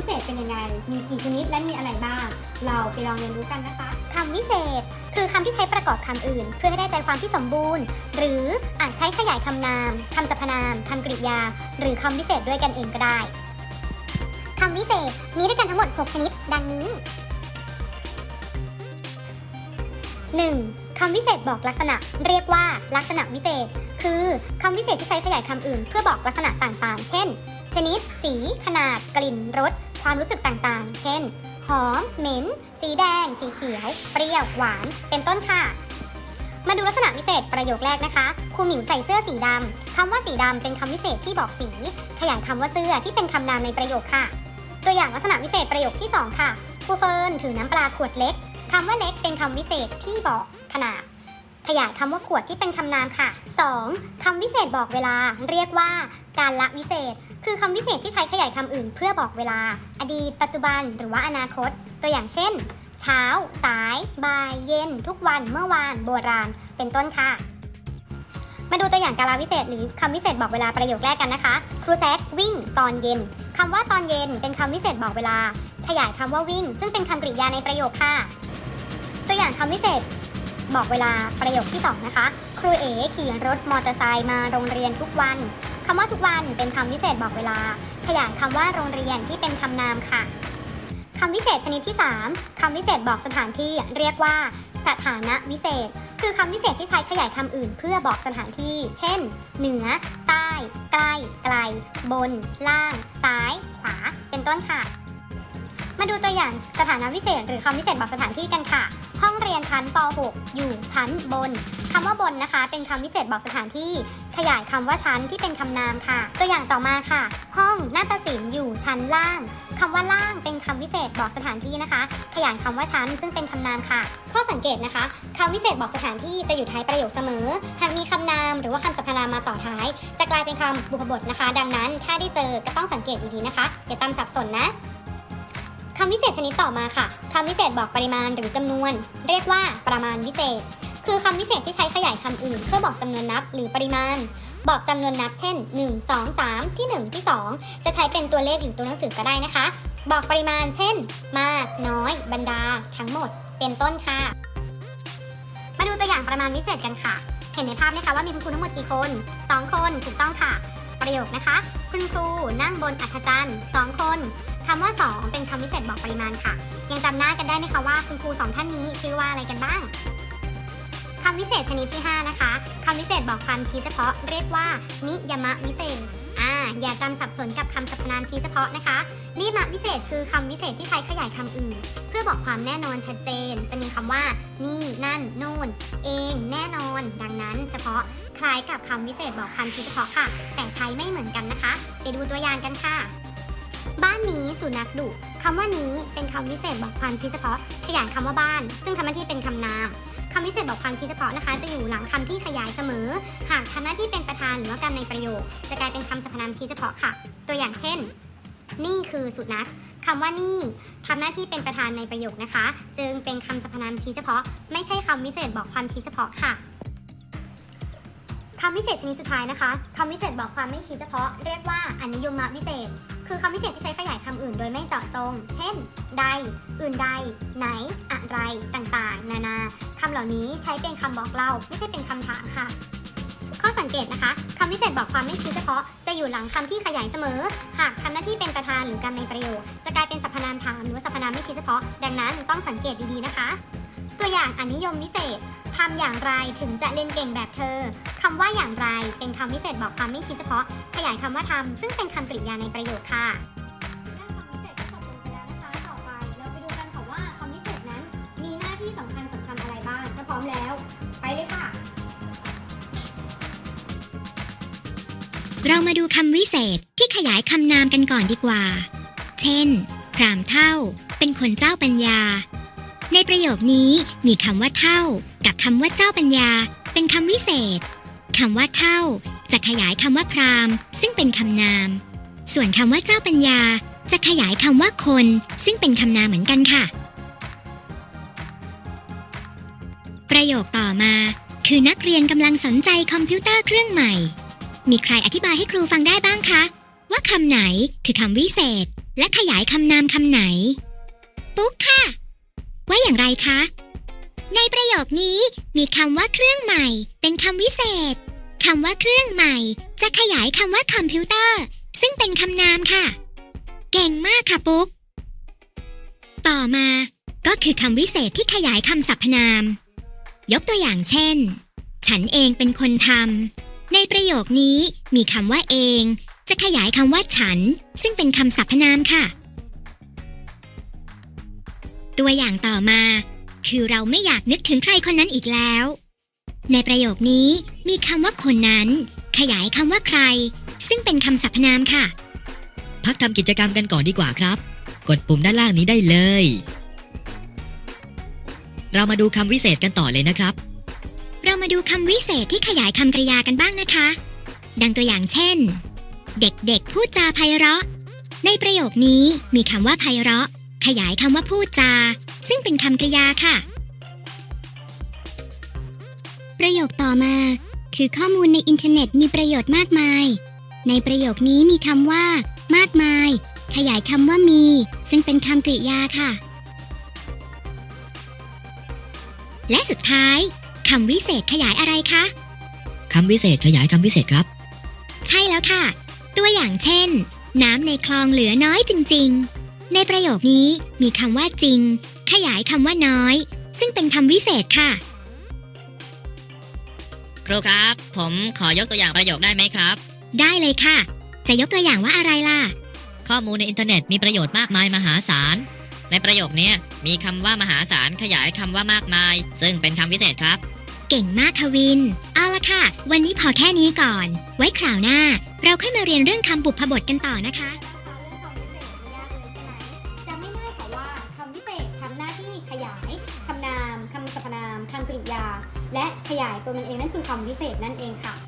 วิเศษเป็นยังไง มีกี่ชนิดและมีอะไรบ้าง เราไปลองเรียนรู้กันนะคะคำวิเศษ คือคำที่ใช้ประกอบคำอื่น เพื่อให้ได้ใจความที่สมบูรณ์ หรืออาจใช้ขยายคำนามคำสรรพนามคำกริยา หรือคำวิเศษด้วยกันเองก็ได้คำวิเศษมีด้วยกันทั้งหมด 6 ชนิด ดังนี้ 1. คำวิเศษบอกลักษณะ เรียกว่าลักษณะวิเศษ คือคำวิเศษที่ใช้ขยายคำอื่น เพื่อบอกลักษณะต่างๆ เช่น ชนิด สี ขนาด กลิ่น รส ความรู้สึกต่างๆ เช่น หอม เหม็น สีแดง สีเขียว เปรี้ยว หวาน เป็นต้นค่ะ มาดูลักษณะวิเศษประโยคแรกนะคะครูหมิวใส่เสื้อสีดำคำว่าสีดำเป็นคำวิเศษที่บอกสี ขยายคำว่าเสื้อที่เป็นคำนามในประโยคค่ะ ตัวอย่างลักษณะวิเศษประโยคที่ 2 ค่ะครูเฟิร์นถือน้ำปลาขวดเล็กคำว่าเล็กเป็นคำวิเศษที่บอกขนาด ขยายคำว่าขวดที่เป็นคำนามค่ะ 2. คำวิเศษบอกเวลา เรียกว่า การละวิเศษ คือคำวิเศษที่ใช้ขยายคำอื่น เพื่อบอกเวลา อดีต ปัจจุบัน หรือว่าอนาคต ตัวอย่างเช่น เช้า สาย บ่าย เย็น ทุกวัน เมื่อวาน โบราณ เป็นต้นค่ะ มาดูตัวอย่างการละวิเศษ หรือคำวิเศษบอกเวลาประโยคแรกกันนะคะ ครูแซกวิ่ง ตอนเย็นคำว่าตอนเย็น เป็นคำวิเศษบอกเวลา ขยายคำว่าวิ่ง ซึ่งเป็นคำกริยาในประโยคค่ะ ตัวอย่างคำวิเศษ บอกเวลาประโยคที่ 2 นะคะ ครูเอ๋ขี่รถมอเตอร์ไซค์มาโรงเรียนทุกวันคำว่าทุกวันเป็นคำวิเศษบอกเวลา ขยายคำว่าโรงเรียนที่เป็นคำนามค่ะคำวิเศษชนิดที่ 3คำวิเศษบอกสถานที่เรียกว่า สถานะวิเศษ คือคำวิเศษที่ใช้ขยายคำอื่น เพื่อบอกสถานที่ เช่น เหนือ ใต้ ใกล้ ไกล บน ล่าง ซ้าย ขวา เป็นต้นค่ะ มาดูตัวอย่างสถานะวิเศษ หรือคำวิเศษบอกสถานที่กันค่ะ ห้องเรียนชั้นป .6 อยู่ชั้นบนคำว่าบนนะคะ เป็นคำวิเศษบอกสถานที่ ขยายคำว่าชั้นที่เป็นคำนามค่ะ ตัวอย่างต่อมาค่ะ ห้องนาฏศิลป์อยู่ชั้นล่างคำว่าล่างเป็นคำวิเศษบอกสถานที่นะคะ ขยายคำว่าชั้นซึ่งเป็นคำนามค่ะ ข้อสังเกตนะคะคำวิเศษบอกสถานที่จะอยู่ท้ายประโยคเสมอ หากมีคำนามหรือว่าคำสรรพนามมาต่อท้าย จะกลายเป็นคำบุพบทนะคะ ดังนั้นถ้าได้เจอก็ต้องสังเกตดีๆนะคะอย่าจำสับสนนะ คำวิเศษชนิดต่อมาค่ะคำวิเศษบอกปริมาณหรือจำนวน เรียกว่าประมาณวิเศษ คือคำวิเศษที่ใช้ขยายคำอื่น เพื่อบอกจำนวนนับหรือปริมาณ บอกจำนวนนับเช่น 1 2 3 ที่ 1 ที่ 2 จะใช้เป็นตัวเลขหรือตัวหนังสือก็ได้นะคะ บอกปริมาณเช่น มาก น้อย บรรดา ทั้งหมด เป็นต้นค่ะ มาดูตัวอย่างประมาณวิเศษกันค่ะ เห็นในภาพไหมคะว่ามีคุณครูทั้งหมดกี่คน 2 คนถูกต้องค่ะ ประโยคนะคะ คุณครูนั่งบนอัฐจันทร์2คน คำว่า 2 เป็นคำวิเศษบอกปริมาณค่ะ ยังจำหน้ากันได้ไหมคะว่าคุณครูสองท่านนี้ชื่อว่าอะไรกันบ้างคำวิเศษชนิดที่ 5 นะคะคำวิเศษบอกความชี้เฉพาะเรียกว่า นิยมะวิเศษอ่าอย่าจำสับสนกับคำสรรพนามชี้เฉพาะนะคะ นิยมะวิเศษคือคำวิเศษที่ใช้ขยายคำอื่น เพื่อบอกความแน่นอนชัดเจน จะมีคำว่า นี่นั่นโน่น เองแน่นอน ดังนั้นเฉพาะ คล้ายกับคำวิเศษบอกคำชี้เฉพาะค่ะ แต่ใช้ไม่เหมือนกันนะคะไปดูตัวอย่างกันค่ะ สุนัขดุคำว่านี้เป็นคำวิเศษบอกความชี้เฉพาะ ขยายคำว่าบ้าน ซึ่งทำหน้าที่เป็นคำนามคำวิเศษบอกความชี้เฉพาะนะคะ จะอยู่หลังคำที่ขยายเสมอ หากทำหน้าที่เป็นประธานหรือว่ากรรมในประโยค จะกลายเป็นคำสรรพนามชี้เฉพาะค่ะ ตัวอย่างเช่น นี่คือสุนัขคำว่านี่ทำหน้าที่เป็นประธานในประโยคนะคะ จึงเป็นคำสรรพนามชี้เฉพาะ ไม่ใช่คำวิเศษบอกความชี้เฉพาะค่ะคำวิเศษชนิดสุดท้ายนะคะคำวิเศษบอกความไม่ชี้เฉพาะ เรียกว่าอนิยมวิเศษ คือคำวิเศษที่ใช้ขยายคำอื่นโดยไม่เจาะจง เช่น ใด อื่นใด ไหน อะไร ต่างๆ นานาคำเหล่านี้ใช้เป็นคำบอกเล่า ไม่ใช่เป็นคำถามค่ะ ข้อสังเกตนะคะคำวิเศษบอกความไม่ชี้เฉพาะ จะอยู่หลังคำที่ขยายเสมอ หากทำหน้าที่เป็นประธานหรือกรรมในประโยค จะกลายเป็นสรรพนามถามหรือว่าสรรพนามไม่ชี้เฉพาะ ดังนั้นต้องสังเกตดีๆนะคะ ตัวอย่างอนิยมวิเศษทำอย่างไรถึงจะเล่นเก่งแบบเธอคำว่าอย่างไรเป็นคำวิเศษบอกความไม่ชี้เฉพาะ ขยายคำว่าทำซึ่งเป็นคำกริยาในประโยคค่ะด้านคำวิเศษก็จบลงไปแล้วนะคะ ต่อไปเราไปดูกันค่ะว่าคำวิเศษนั้น มีหน้าที่สำคัญสำคัญอะไรบ้างถ้าพร้อมแล้ว ไปเลยค่ะ เรามาดูคำวิเศษที่ขยายคำนามกันก่อนดีกว่า เช่น พรามเท่า เป็นคนเจ้าปัญญา ในประโยคนี้มีคำว่าเท่า กับคำว่าเจ้าปัญญา เป็นคำวิเศษคำว่าเท่า จะขยายคำว่าพรามซึ่งเป็นคำนาม ส่วนคำว่าเจ้าปัญญา จะขยายคำว่าคน ซึ่งเป็นคำนามเหมือนกันค่ะ ประโยคต่อมา คือนักเรียนกำลังสนใจคอมพิวเตอร์เครื่องใหม่ มีใครอธิบายให้ครูฟังได้บ้างคะ ว่าคำไหนคือคำวิเศษ และขยายคำนามคำไหน ปุ๊กค่ะ ว่าอย่างไรคะ ในประโยคนี้มีคำว่าเครื่องใหม่ เป็นคำวิเศษคำว่าเครื่องใหม่ จะขยายคำว่าคอมพิวเตอร์ ซึ่งเป็นคำนามค่ะ เก่งมากค่ะปุ๊ก ต่อมาก็คือคำวิเศษที่ขยายคำสรรพนาม ยกตัวอย่างเช่น ฉันเองเป็นคนทำในประโยคนี้มีคำว่าเอง จะขยายคำว่าฉัน ซึ่งเป็นคำสรรพนามค่ะ ตัวอย่างต่อมา คือเราไม่อยากนึกถึงใครคนนั้นอีกแล้ว ในประโยคนี้มีคำว่าคนนั้น ขยายคำว่าใคร ซึ่งเป็นคำสรรพนามค่ะ พักทำกิจกรรมกันก่อนดีกว่าครับ กดปุ่มด้านล่างนี้ได้เลย เรามาดูคำวิเศษกันต่อเลยนะครับ เรามาดูคำวิเศษที่ขยายคำกริยากันบ้างนะคะ ดังตัวอย่างเช่น เด็กๆพูดจาไพเราะ ในประโยคนี้มีคำว่าไพเราะ ขยายคำว่าพูดจา ซึ่งเป็นคำกริยาค่ะ ประโยคต่อมา คือข้อมูลในอินเทอร์เน็ตมีประโยชน์มากมาย ในประโยคนี้มีคำว่า มากมาย ขยายคำว่ามี ซึ่งเป็นคำกริยาค่ะ และสุดท้ายคำวิเศษขยายอะไรคะคำวิเศษขยายคำวิเศษครับ ใช่แล้วค่ะ ตัวอย่างเช่น น้ำในคลองเหลือน้อยจริง ๆ ในประโยคนี้มีคำว่าจริง ขยายคำว่าน้อย ซึ่งเป็นคำวิเศษค่ะ ครูครับ ผมขอยกตัวอย่างประโยคได้ไหมครับ ได้เลยค่ะ จะยกตัวอย่างว่าอะไรล่ะ ข้อมูลในอินเทอร์เน็ตมีประโยชน์มากมายมหาศาล ในประโยคเนี้ยมีคำว่ามหาศาลขยายคำว่ามากมาย ซึ่งเป็นคำวิเศษครับ เก่งมากค่ะวิน เอาละค่ะ วันนี้พอแค่นี้ก่อน ไว้คราวหน้า เราค่อยมาเรียนเรื่องคำบุพบทกันต่อนะคะ ยาและขยายตัวมันเองนั่นคือความพิเศษนั่นเองค่ะ